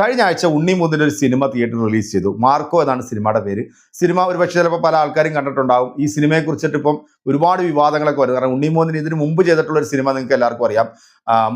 കഴിഞ്ഞ ആഴ്ച ഉണ്ണി മുതൽ ഒരു സിനിമ തിയേറ്ററിൽ റിലീസ് ചെയ്തു. മാർക്കോ എന്നാണ് സിനിമയുടെ പേര്. സിനിമ ഒരുപക്ഷെ ചിലപ്പോൾ പല ആൾക്കാരും കണ്ടിട്ടുണ്ടാവും. ഈ സിനിമയെ കുറിച്ചിട്ട് ഇപ്പം ഒരുപാട് വിവാദങ്ങളൊക്കെ വരും കാരണം ഉണ്ണിമോഹൻ ഇതിന് മുമ്പ് ചെയ്തിട്ടുള്ള ഒരു സിനിമ നിങ്ങൾക്ക് എല്ലാവർക്കും അറിയാം.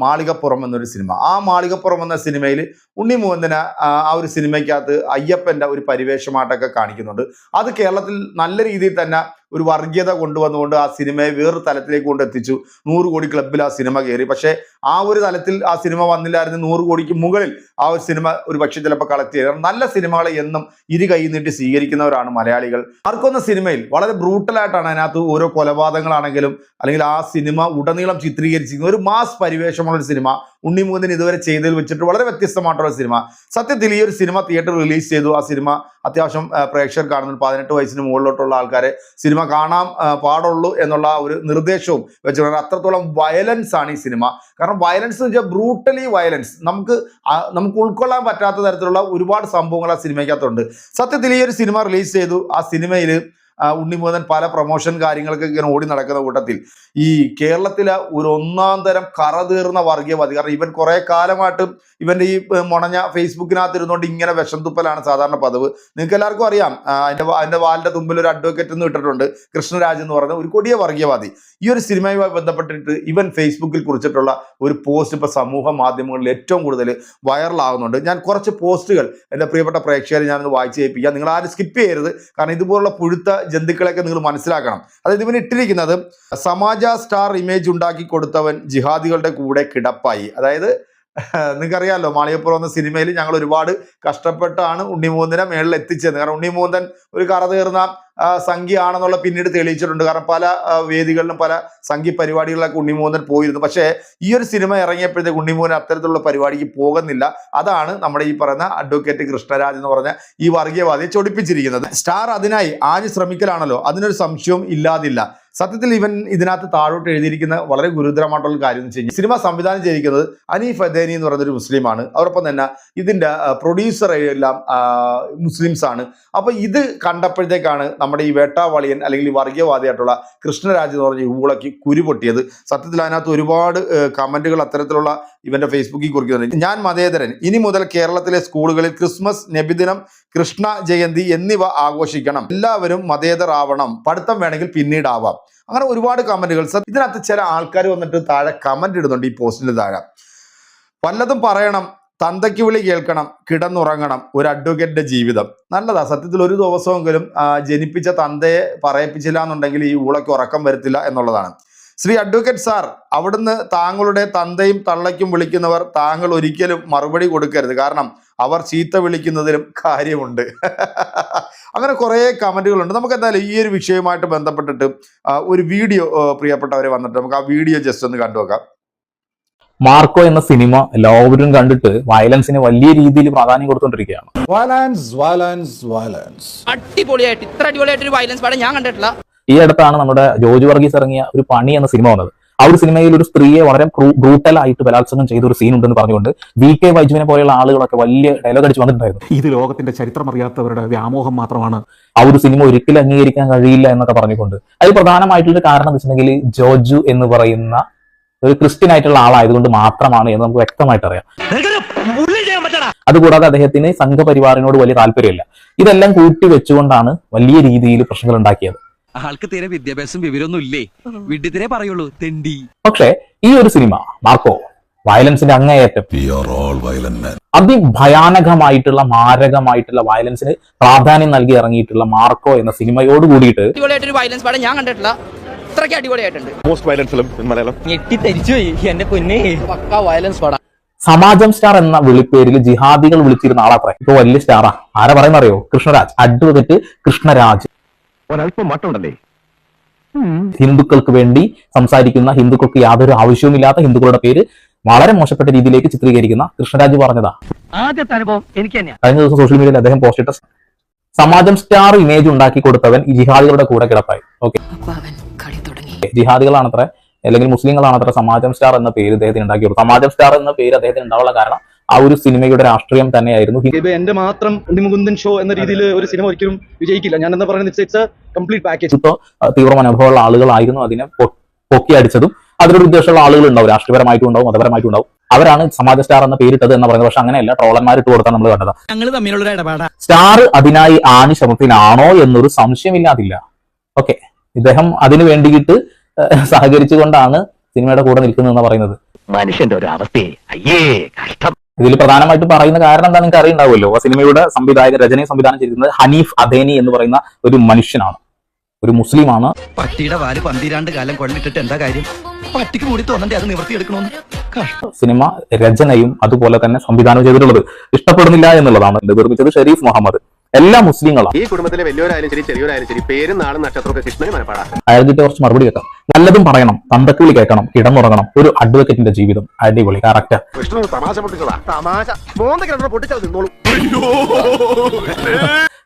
മാളികപ്പുറം എന്നൊരു സിനിമ. ആ മാളികപ്പുറം എന്ന സിനിമയിൽ ഉണ്ണി മോഹനെ ആ ഒരു സിനിമയ്ക്കകത്ത് അയ്യപ്പന്റെ ഒരു പരിവേഷമായിട്ടൊക്കെ കാണിക്കുന്നുണ്ട്. അത് കേരളത്തിൽ നല്ല രീതിയിൽ തന്നെ ഒരു വർഗീയത കൊണ്ടുവന്നുകൊണ്ട് ആ സിനിമയെ വേറൊരു തലത്തിലേക്ക് കൊണ്ടെത്തിച്ചു നൂറ് കോടി ക്ലബിൽ ആ സിനിമ കയറി. പക്ഷേ ആ ഒരു തലത്തിൽ ആ സിനിമ വന്നില്ലായിരുന്നു. നൂറ് കോടിക്ക് മുകളിൽ ആ ഒരു സിനിമ ഒരു പക്ഷേ ചിലപ്പോൾ കളക്ട് ചെയ്ത്. നല്ല സിനിമകളെ എന്നും ഇരു കൈ നീട്ടി സ്വീകരിക്കുന്നവരാണ് മലയാളികൾ. ആർക്കൊന്ന സിനിമയിൽ വളരെ ബ്രൂട്ടലായിട്ടാണ് അതിനകത്ത് ഓരോ കൊലപാതകങ്ങളാണെങ്കിലും അല്ലെങ്കിൽ ആ സിനിമ ഉടനീളം ചിത്രീകരിച്ചിരിക്കുന്ന. ഒരു മാസ് പരിവേഷമുള്ള ഒരു സിനിമ. ഉണ്ണിമുകുന്ദൻ ഇതുവരെ ചെയ്തതിൽ വെച്ചിട്ട് വളരെ വ്യത്യസ്തമായിട്ടുള്ള സിനിമ. സത്യത്തിൽ ഈ ഒരു സിനിമ തിയേറ്റർ റിലീസ് ചെയ്തു. ആ സിനിമ അത്യാവശ്യം പ്രേക്ഷകർ കാണുന്നു പതിനെട്ട് വയസ്സിന് മുകളിലോട്ടുള്ള ആൾക്കാരെ സിനിമ കാണാൻ പാടുള്ളൂ എന്നുള്ള ഒരു നിർദ്ദേശവും വെച്ചിട്ടുണ്ട്. അത്രത്തോളം വയലൻസ് ആണ് ഈ സിനിമ. കാരണം വയലൻസ് എന്ന് വെച്ചാൽ ബ്രൂട്ടലി വയലൻസ് നമുക്ക് നമുക്ക് ഉൾക്കൊള്ളാൻ പറ്റാത്ത തരത്തിലുള്ള ഒരുപാട് സംഭവങ്ങൾ ആ സിനിമയ്ക്കകത്തുണ്ട്. സത്യത്തിൽ ഈ ഒരു സിനിമ റിലീസ് ചെയ്തു. ആ സിനിമയിൽ ഉണ്ണിമോദൻ പല പ്രൊമോഷൻ കാര്യങ്ങളൊക്കെ ഇങ്ങനെ ഓടി നടക്കുന്ന കൂട്ടത്തിൽ ഈ കേരളത്തിലെ ഒരു ഒന്നാം തരം കറ തീർന്ന വർഗീയവാദി. കാരണം ഇവൻ കുറെ കാലമായിട്ടും ഇവന്റെ ഈ മുണഞ്ഞ ഫേസ്ബുക്കിനകത്ത് ഇരുന്നുകൊണ്ട് ഇങ്ങനെ വിഷം തുപ്പലാണ് സാധാരണ പതിവ്. നിങ്ങൾക്ക് എല്ലാവർക്കും അറിയാം അതിന്റെ അതിന്റെ വാലിന്റെ തുമ്പിൽ ഒരു അഡ്വക്കേറ്റ് എന്ന് ഇട്ടിട്ടുണ്ട് കൃഷ്ണരാജ് എന്ന് പറയുന്ന ഒരു കൊടിയ വർഗീയവാദി. ഈ ഒരു സിനിമയുമായി ബന്ധപ്പെട്ടിട്ട് ഇവൻ ഫേസ്ബുക്കിൽ കുറിച്ചിട്ടുള്ള ഒരു പോസ്റ്റ് ഇപ്പൊ സമൂഹ മാധ്യമങ്ങളിൽ ഏറ്റവും കൂടുതൽ വൈറലാകുന്നുണ്ട് ഞാൻ കുറച്ച് പോസ്റ്റുകൾ എന്റെ പ്രിയപ്പെട്ട പ്രേക്ഷകരെ ഞാനൊന്ന് വായിച്ചു കേൾപ്പിക്കാം. നിങ്ങൾ ആരും സ്കിപ്പ് ചെയ്യരുത്. കാരണം ഇതുപോലുള്ള പുഴുത്ത ജന്തുക്കളെയൊക്കെ നിങ്ങൾ മനസ്സിലാക്കണം. അതായത് ഇവൻ ഇട്ടിരിക്കുന്നത് സമാജ സ്റ്റാർ ഇമേജ് ഉണ്ടാക്കി കൊടുത്തവൻ ജിഹാദികളുടെ കൂടെ കിടപ്പായി. അതായത് നിങ്ങൾക്കറിയാമല്ലോ മാളികപ്പുറം എന്ന സിനിമയിൽ ഞങ്ങൾ ഒരുപാട് കഷ്ടപ്പെട്ടാണ് ഉണ്ണിമൂന്നിനെ മേളിൽ എത്തിച്ചത്. കാരണം ഉണ്ണിമൂന്തൻ ഒരു കറ തീർന്ന സംഖ്യയാണെന്നുള്ള പിന്നീട് തെളിയിച്ചിട്ടുണ്ട്. കാരണം പല വേദികളിലും പല സംഖ്യ പരിപാടികളിലൊക്കെ ഉണ്ണിമൂന്നൻ പോയിരുന്നു. പക്ഷേ ഈ ഒരു സിനിമ ഇറങ്ങിയപ്പോഴത്തേക്ക് ഉണ്ണിമൂന്നൻ അത്തരത്തിലുള്ള പരിപാടിക്ക് പോകുന്നില്ല. അതാണ് നമ്മുടെ ഈ പറയുന്ന അഡ്വക്കേറ്റ് കൃഷ്ണരാജ് എന്ന് പറഞ്ഞ ഈ വർഗീയവാദിയെ ചൊടിപ്പിച്ചിരിക്കുന്നത്. സ്റ്റാർ അതിനായി ആഞ്ഞ് ശ്രമിക്കലാണല്ലോ. അതിനൊരു സംശയവും ഇല്ലാതില്ല. സത്യത്തിൽ ഇവൻ ഇതിനകത്ത് താഴോട്ട് എഴുതിയിരിക്കുന്ന വളരെ ഗുരുതരമായിട്ടുള്ള കാര്യം എന്ന് വെച്ച് കഴിഞ്ഞാൽ സിനിമ സംവിധാനം ചെയ്തിരിക്കുന്നത് അനീഫ് അദേനി എന്ന് പറയുന്ന ഒരു മുസ്ലിമാണ്. അതോടൊപ്പം തന്നെ ഇതിന്റെ പ്രൊഡ്യൂസർ എല്ലാം മുസ്ലിംസ് ആണ്. അപ്പൊ ഇത് കണ്ടപ്പോഴത്തേക്കാണ് നമ്മുടെ ഈ വേട്ടാവളിയൻ അല്ലെങ്കിൽ വർഗീയവാദിയായിട്ടുള്ള കൃഷ്ണരാജ് എന്ന് പറഞ്ഞ ഊളയ്ക്ക് കുരു പൊട്ടിയത്. സത്യത്തിൽ അതിനകത്ത് ഒരുപാട് കമന്റുകൾ അത്തരത്തിലുള്ള ഇവന്റെ ഫേസ്ബുക്കിൽ കുറിക്കുന്നുണ്ട് ഞാൻ മതേതരൻ. ഇനി മുതൽ കേരളത്തിലെ സ്കൂളുകളിൽ ക്രിസ്മസ് നബിദിനം കൃഷ്ണ ജയന്തി എന്നിവ ആഘോഷിക്കണം. എല്ലാവരും മതേതരാവണം. പഠിത്തം വേണമെങ്കിൽ പിന്നീടാവാം. അങ്ങനെ ഒരുപാട് കമന്റുകൾ. സർ ഇതിനകത്ത് ചില ആൾക്കാർ വന്നിട്ട് താഴെ കമന്റ് ഇടുന്നുണ്ട് ഈ പോസ്റ്റിന് താഴെ. വല്ലതും പറയണം. തന്തയ്ക്ക് വിളി കേൾക്കണം. കിടന്നുറങ്ങണം. ഒരു അഡ്വക്കേറ്റിന്റെ ജീവിതം. നല്ലതാ. സത്യത്തിൽ ഒരു ദിവസമെങ്കിലും ജനിപ്പിച്ച തന്തയെ പറയിപ്പിച്ചില്ല എന്നുണ്ടെങ്കിൽ ഈ ഊളയ്ക്ക് ഉറക്കം വരത്തില്ല എന്നുള്ളതാണ്. ശ്രീ അഡ്വക്കേറ്റ് സാർ അവിടുന്ന് താങ്കളുടെ തന്തയും തള്ളയ്ക്കും വിളിക്കുന്നവർ താങ്കൾ ഒരിക്കലും മറുപടി കൊടുക്കരുത്. കാരണം അവർ ചീത്ത വിളിക്കുന്നതിലും കാര്യമുണ്ട്. അങ്ങനെ കുറേ കമന്റുകളുണ്ട് നമുക്ക് എന്തായാലും ഈ ഒരു വിഷയവുമായിട്ട് ബന്ധപ്പെട്ടിട്ട് ഒരു വീഡിയോ പ്രിയപ്പെട്ടവരെ വന്നിട്ട് നമുക്ക് ആ വീഡിയോ ജസ്റ്റ് ഒന്ന് കണ്ടു കണ്ടുവെക്കാം മാർക്കോ എന്ന സിനിമ എല്ലാവരും കണ്ടിട്ട് വയലൻസിന് വലിയ രീതിയിൽ പ്രാധാന്യം കൊടുത്തോണ്ടിരിക്കുകയാണ്. Violence, violence, violence. അടിപൊളിയായിട്ട് ഇത്ര അടിപൊളിയായിട്ട് ഒരു വയലൻസ് പടം ഞാൻ കണ്ടിട്ടില്ല. ഈ അടുത്താണ് നമ്മുടെ ജോർജ് വർഗീസ് ഇറങ്ങിയ ഒരു പണി എന്ന സിനിമ വന്നത്. ആ ഒരു സിനിമയിൽ ഒരു സ്ത്രീയെ വളരെ ബ്രൂട്ടൽ ആയിട്ട് ബലാത്സംഗം ചെയ്ത ഒരു സീൻ ഉണ്ടെന്ന് പറഞ്ഞുകൊണ്ട് വി കെ വൈജുവിനെ പോലെയുള്ള ആളുകളൊക്കെ വലിയ ഡയലോഗ് അടിച്ച് വന്നിട്ടുണ്ടായിരുന്നു. ഇത് ലോകത്തിന്റെ ചരിത്രം അറിയാത്തവരുടെ വ്യാമോഹം മാത്രമാണ്. ആ ഒരു സിനിമ ഒരിക്കലും അംഗീകരിക്കാൻ കഴിയില്ല എന്നൊക്കെ പറഞ്ഞുകൊണ്ട് അതിൽ പ്രധാനമായിട്ടുള്ള കാരണം എന്ന് വെച്ചിട്ടുണ്ടെങ്കിൽ ജോജു എന്ന് പറയുന്ന ഒരു ക്രിസ്ത്യൻ ആയിട്ടുള്ള ആളായതുകൊണ്ട് മാത്രമാണ് എന്ന് നമുക്ക് വ്യക്തമായിട്ട് അറിയാം. അതുകൂടാതെ അദ്ദേഹത്തിന് സംഘപരിവാറിനോട് വലിയ താല്പര്യമില്ല. ഇതെല്ലാം കൂട്ടി വെച്ചുകൊണ്ടാണ് വലിയ രീതിയിൽ പ്രശ്നങ്ങൾ ഉണ്ടാക്കിയത്. ആൾക്ക് തീരെ വിദ്യാഭ്യാസം വിവരമൊന്നും ഇല്ലേ? വിഡ്ഢിത്തിരെ പറയുള്ളൂ തെണ്ടി. പക്ഷേ ഈ ഒരു സിനിമ മാർക്കോ വയലൻസിന്റെ അങ്ങേയറ്റം. We are all violent men. അതിഭയാനകമായിട്ടുള്ള മാരകമായിട്ടുള്ള വയലൻസിന് പ്രാധാന്യം നൽകി ഇറങ്ങിയിട്ടുള്ള മാർക്കോ എന്ന സിനിമയോട് കൂടിയിട്ട് വയലൻസ് പടം ഞാൻ കണ്ടിട്ടില്ല. അടിപൊളിയായിട്ടുണ്ട്. മോസ്റ്റ് വയലൻസ് ഫിലിം മലയാളം എന്റെ പൊന്നെ. പക്ക വയലൻസ് പടം. സമാജം സ്റ്റാർ എന്ന വിളിപ്പേരിൽ ജിഹാദികൾ വിളിച്ചിരുന്ന ആളാത്ര ഇപ്പൊ വലിയ സ്റ്റാറാ. ആരാ പറയുന്നറിയോ? കൃഷ്ണരാജ്. അഡ്വക്കേറ്റ് കൃഷ്ണരാജ്. ഒരല്പം മട്ടുണ്ടല്ലേ ഹിന്ദുക്കൾക്ക് വേണ്ടി സംസാരിക്കുന്ന ഹിന്ദുക്കൾക്ക് യാതൊരു ആവശ്യവുമില്ലാത്ത ഹിന്ദുക്കളുടെ പേര് വളരെ മോശപ്പെട്ട രീതിയിലേക്ക് ചിത്രീകരിക്കുന്ന കൃഷ്ണരാജ് പറഞ്ഞതാ. ആദ്യത്തെ അനുഭവം എനിക്ക് തന്നെയാണ് കഴിഞ്ഞ ദിവസം സോഷ്യൽ മീഡിയയിൽ അദ്ദേഹം പോസ്റ്റ് ഇട്ട സമാജം സ്റ്റാർ ഇമേജ് ഉണ്ടാക്കി കൊടുത്തവൻ ഈ ജിഹാദികളുടെ കൂടെ കിടപ്പായി. ഓക്കെ അവൻ കളി തുടങ്ങി. ജിഹാദികളാണത്ര അല്ലെങ്കിൽ മുസ്ലിങ്ങളാണത്ര സമാജം സ്റ്റാർ എന്ന പേര് അദ്ദേഹത്തിന് ഉണ്ടാക്കി കൊടുത്തു സമാജം സ്റ്റാർ എന്ന പേര് അദ്ദേഹത്തിന് ഉണ്ടാവാനുള്ള കാരണം ആ ഒരു സിനിമയുടെ രാഷ്ട്രീയം തന്നെയായിരുന്നു. എന്റെ മാത്രം ഉണ്ണിമുകുന്ദൻ ഷോ എന്ന രീതിയിൽ ഒരു സിനിമ ഒരിക്കലും വിജയിക്കില്ല. ഞാൻ എന്താ പറയുന്നത് ഇറ്റ്സ് കംപ്ലീറ്റ് പാക്കേജ് ഇപ്പോ തീവ്ര മനോഭാവമുള്ള ആളുകളായിരുന്നു അതിനെ പൊക്കി അടിച്ചതും. അതിലൊരു ഉദ്ദേശമുള്ള ആളുകൾ ഉണ്ടാവും രാഷ്ട്രീയപരമായിട്ടും ഉണ്ടാവും മതപരമായിട്ടും ഉണ്ടാവും അവരാണ് സമാജ സ്റ്റാർ എന്ന പേരിട്ടത് എന്ന് പറയുന്നത്. പക്ഷെ അങ്ങനെയല്ല ട്രോളന്മാർ ഇട്ട് കൊടുത്താൽ നമ്മൾ കണ്ടത്. ഞങ്ങൾ തമ്മിലുള്ള ഒരു ഇടപാടാ. സ്റ്റാർ അതിനായി ആണിശ്രമത്തിലാണോ എന്നൊരു സംശയമില്ലാതില്ല. ഓക്കെ. ഇദ്ദേഹം അതിനു വേണ്ടിയിട്ട് സഹകരിച്ചുകൊണ്ടാണ് സിനിമയുടെ കൂടെ നിൽക്കുന്നതെന്ന് പറയുന്നത്. മനുഷ്യന്റെ ഒരു അവസ്ഥയെ അയ്യേ കഷ്ടം. ഇതിൽ പ്രധാനമായിട്ട് പറയുന്ന കാരണം എന്താ നിങ്ങൾക്ക് അറിയുണ്ടാവുമല്ലോ. ആ സിനിമയുടെ സംവിധായകൻ രചനയെ സംവിധാനം ചെയ്തിരുന്നത് ഹനീഫ് അദേനി എന്ന് പറയുന്ന ഒരു മനുഷ്യനാണ്. ഒരു മുസ്ലിമാണ്. പട്ടിയുടെ വാൽ പന്തിരാണ്ട് കാലം കൊള്ളിട്ടിട്ട് എന്താ കാര്യം? പട്ടിക്ക് കൂടി തോന്നണ്ടേ അത് നിവർത്തിയെടുക്കണമെന്ന് സിനിമ രചനയും അതുപോലെ തന്നെ സംവിധാനം ചെയ്തിട്ടുള്ളത് ഇഷ്ടപ്പെടുന്നില്ല എന്നുള്ളതാണ്. ഇത് നിർമ്മിച്ചത് ഷെരീഫ് മുഹമ്മദ്. എല്ലാ മുസ്ലിങ്ങളാണ് ഈ കുടുംബത്തിലെ വലിയവരായാലും ശരി ചെറിയവരായാലും ശരി പേരും നാളും നക്ഷത്രമൊക്കെ കൃഷ്ണന് മനപ്പാടാ അയാളുടെ കുറച്ച് മറുപടി കേൾക്കാം നല്ലതും പറയണം തന്തക്കിളി കേൾക്കണം കിടന്നുറങ്ങണം ഒരു അഡ്വക്കേറ്റിന്റെ ജീവിതം. അടിപൊളി കറക്റ്റ് കൃഷ്ണൻ തമാശ പൊട്ടിച്ചതാ. തമാശ. നിന്നോളൂ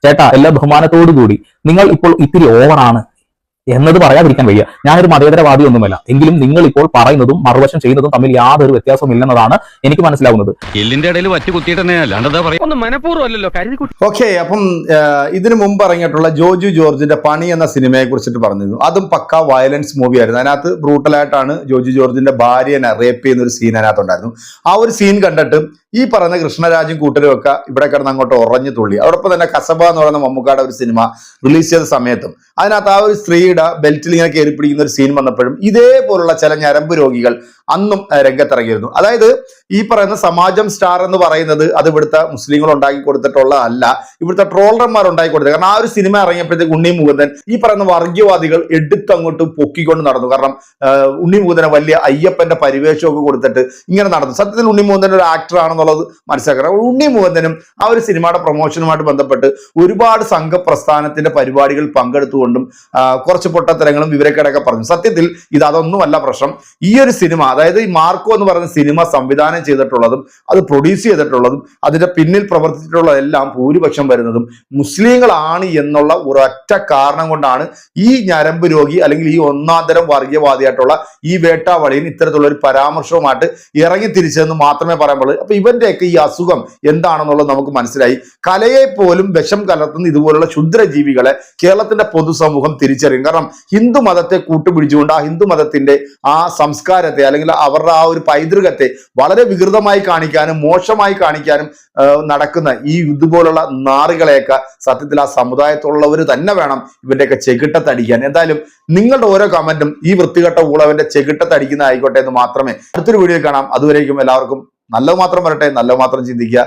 ചേട്ടാ എല്ലാ ബഹുമാനത്തോടു കൂടി നിങ്ങൾ ഇപ്പോൾ ഇത്തിരി ഓവറാണ് എന്നത് പറയാതിരിക്കാൻ വയ്യ. ഞാനൊരു മതേതരവാദി ഒന്നുമല്ല. എങ്കിലും നിങ്ങൾ ഇപ്പോൾ പറയുന്നതും മറുവശം ചെയ്യുന്നതും തമ്മിൽ യാതൊരു വ്യത്യാസവും ഇല്ലെന്നതാണ് എനിക്ക് മനസ്സിലാവുന്നത്. എല്ലിന്റെ ഇടയിൽ വറ്റ് ഓക്കെ അപ്പം ഇതിനു മുമ്പ് ഇറങ്ങിയിട്ടുള്ള ജോജു ജോർജിന്റെ പണി എന്ന സിനിമയെ കുറിച്ചിട്ട് പറഞ്ഞിരുന്നു. അതും പക്ക വയലൻസ് മൂവി ആയിരുന്നു അതിനകത്ത് ബ്രൂട്ടലായിട്ടാണ് ജോജു ജോർജിന്റെ ഭാര്യനെ റേപ്പ് ചെയ്യുന്ന ഒരു സീൻ അതിനകത്ത് ഉണ്ടായിരുന്നു ആ ഒരു സീൻ കണ്ടിട്ട് ഈ പറയുന്ന കൃഷ്ണരാജും കൂട്ടരും ഒക്കെ ഇവിടെ കിടന്ന് അങ്ങോട്ട് ഉറഞ്ഞു തുള്ളി. അതോടൊപ്പം തന്നെ കസബ എന്ന് പറയുന്ന മമ്മൂക്കായുടെ ഒരു സിനിമ റിലീസ് ചെയ്ത സമയത്തും അതിനകത്ത് ആ ഒരു സ്ത്രീയുടെ ബെൽറ്റിൽ ഇങ്ങനെ കയറി പിടിക്കുന്ന ഒരു സീൻ വന്നപ്പോഴും ഇതേപോലുള്ള ചില ഞരമ്പ് രോഗികൾ അന്നും രംഗത്തിറങ്ങിയിരുന്നു. അതായത് ഈ പറയുന്ന സമാജം സ്റ്റാർ എന്ന് പറയുന്നത് അത് ഇവിടുത്തെ മുസ്ലിങ്ങൾ ഉണ്ടാക്കി കൊടുത്തിട്ടുള്ളതല്ല. ഇവിടുത്തെ ട്രോളർമാർ ഉണ്ടാക്കി കൊടുത്തത്. കാരണം ആ ഒരു സിനിമ ഇറങ്ങിയപ്പോഴത്തേക്ക് ഉണ്ണി മുകുന്ദൻ ഈ പറയുന്ന വർഗീയവാദികൾ എടുത്തങ്ങോട്ട് പൊക്കിക്കൊണ്ട് നടന്നു. കാരണം ഉണ്ണി മുകുന്ദനെ വലിയ അയ്യപ്പന്റെ പരിവേഷമൊക്കെ കൊടുത്തിട്ട് ഇങ്ങനെ നടന്നു. സത്യത്തിൽ ഉണ്ണി മുകുന്ദൻ ഒരു ആക്ടർ ആണെന്നുള്ളത് മനസ്സിലാക്കണം. ഉണ്ണി മുകുന്ദനും ആ ഒരു സിനിമയുടെ പ്രൊമോഷനുമായിട്ട് ബന്ധപ്പെട്ട് ഒരുപാട് സംഘപ്രസ്ഥാനത്തിന്റെ പരിപാടികൾ പങ്കെടുത്തുകൊണ്ടും ആ, കുറച്ച് പൊട്ടത്തരങ്ങളും വിവരക്കേടൊക്കെ പറഞ്ഞു. സത്യത്തിൽ ഇത് അതൊന്നുമല്ല പ്രശ്നം. ഈ ഒരു സിനിമ അതായത് ഈ മാർക്കോ എന്ന് പറയുന്ന സിനിമ സംവിധാനം ചെയ്തിട്ടുള്ളതും അത് പ്രൊഡ്യൂസ് ചെയ്തിട്ടുള്ളതും അതിന്റെ പിന്നിൽ പ്രവർത്തിച്ചിട്ടുള്ളതെല്ലാം ഭൂരിപക്ഷം വരുന്നതും മുസ്ലിങ്ങളാണ് എന്നുള്ള ഒരൊറ്റ കാരണം കൊണ്ടാണ് ഈ ഞരമ്പ് രോഗി അല്ലെങ്കിൽ ഈ ഒന്നാം തരം വർഗീയവാദിയായിട്ടുള്ള ഈ വേട്ടാവളിയിൽ ഇത്തരത്തിലുള്ള ഒരു പരാമർശവുമായിട്ട് ഇറങ്ങി തിരിച്ചതെന്ന് മാത്രമേ പറയാൻ പാടുള്ളൂ അപ്പൊ ഇവന്റെയൊക്കെ ഈ അസുഖം എന്താണെന്നുള്ളത് നമുക്ക് മനസ്സിലായി. കലയെ പോലും വിഷം കലർത്തുന്ന ഇതുപോലുള്ള ക്ഷുദ്രജീവികളെ കേരളത്തിന്റെ പൊതുസമൂഹം തിരിച്ചറിയും കാരണം ഹിന്ദു മതത്തെ കൂട്ടുപിടിച്ചുകൊണ്ട് ആ ഹിന്ദു മതത്തിന്റെ ആ സംസ്കാരത്തെ അല്ലെങ്കിൽ അവരുടെ ആ ഒരു പൈതൃകത്തെ വളരെ വികൃതമായി കാണിക്കാനും മോശമായി കാണിക്കാനും നടക്കുന്ന ഈ ഇതുപോലുള്ള നാറുകളെയൊക്കെ സത്യത്തിൽ ആ സമുദായത്തിലുള്ളവർ തന്നെ വേണം ഇവന്റെയൊക്കെ ചെകിട്ടത്തടിക്കാൻ. എന്തായാലും നിങ്ങളുടെ ഓരോ കമന്റും ഈ വൃത്തികെട്ട ഊളവന്റെ ചെകിട്ടത്തടിക്കുന്ന ആയിക്കോട്ടെ എന്ന് മാത്രമേ അടുത്തൊരു വീഡിയോ കാണാം. അതുവരേക്കും എല്ലാവർക്കും നല്ലത് മാത്രം വരട്ടെ നല്ലത് മാത്രം ചിന്തിക്കുക.